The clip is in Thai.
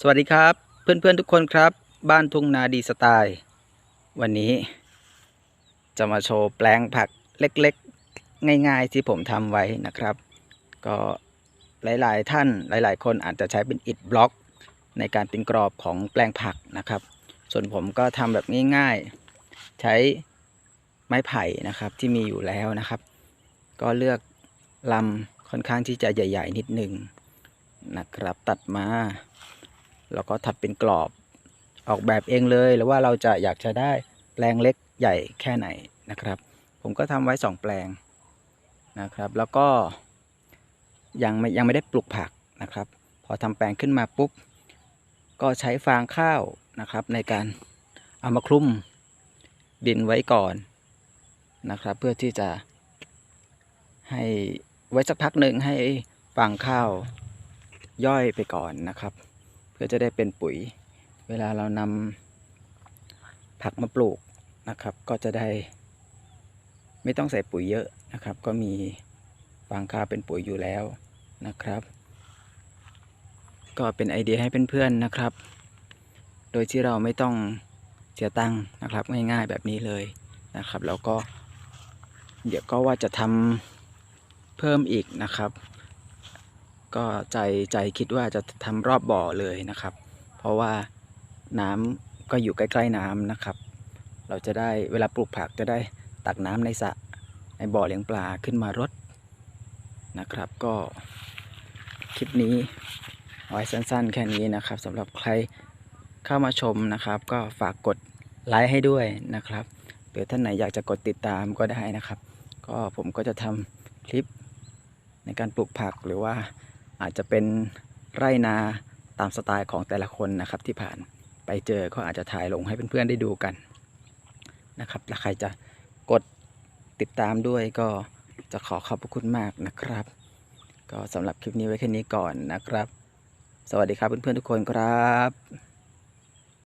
สวัสดีครับ เพื่อนๆทุกคนครับ บ้านทุ่งนาดีสไตล์วันนี้ จะมาโชว์แปลงผักเล็กๆ ง่ายๆ ที่ผมทำไว้นะครับ ก็หลายๆท่านหลายๆ คนอาจจะใช้เป็นอิฐบล็อก ในการเป็นกรอบของแปลงผักนะครับ ส่วนผมก็ทำแบบง่ายๆ ใช้ไม้ไผ่นะครับที่มีอยู่แล้วนะครับ ก็เลือกลำค่อนข้างที่จะใหญ่ ๆ นิดหนึ่งนะครับ ตัดมา แล้วก็ทับเป็นกรอบออกแบบเองเลย หรือว่าเราจะอยากจะได้แปลงเล็กใหญ่แค่ไหนนะครับ ผมก็ทำไว้สองแปลงนะครับ แล้วก็ยังไม่ยังไม่ได้ปลูกผักนะครับ พอทำแปลงขึ้นมาปุ๊บ ก็ใช้ฟางข้าวนะครับ ในการเอามาคลุมดินไว้ก่อนนะครับ เพื่อที่จะให้ไว้สักพักหนึ่งให้ฟางข้าวย่อยไปก่อนนะครับ พื่อจะได้เป็นปุ๋ย เวลาเรานำผักมาปลูกนะครับ ก็จะได้ ไม่ต้องใส่ปุ๋ยเยอะนะครับ ก็มีฟางข้าวเป็นปุ๋ยอยู่แล้วนะครับ ก็เป็นไอเดียให้เพื่อนๆนะครับ โดยที่เราไม่ต้องเสียตังค์นะครับง่ายๆแบบนี้เลยนะครับ แล้วก็เดี๋ยวก็ว่าจะทำเพิ่มอีกนะครับ ก็ใจใจคิดว่าจะทำรอบบ่อเลยนะครับ เพราะว่าน้ำก็อยู่ใกล้ๆน้ำนะครับ เราจะได้เวลาปลูกผักจะได้ตักน้ำในสระในบ่อเลี้ยงปลาขึ้นมารดนะครับ ก็คลิปนี้ไว้สั้นๆ แค่นี้นะครับสำหรับใครเข้ามาชมนะครับ ก็ฝากกดไลค์ให้ด้วยนะครับ หรือท่านไหนอยากจะกดติดตามก็ได้นะครับ ก็ผมก็จะทำคลิปในการปลูกผักหรือว่า อาจจะเป็นไร่นาตามสไตล์ของแต่ละคนนะครับที่ผ่านไปเจอก็อาจจะถ่ายลงให้เพื่อนๆได้ดูกันนะครับและใครจะกดติดตามด้วยก็จะขอขอบพระคุณมากนะครับ ก็สำหรับคลิปนี้ไว้แค่นี้ก่อนนะครับ สวัสดีครับเพื่อนๆทุกคนครับ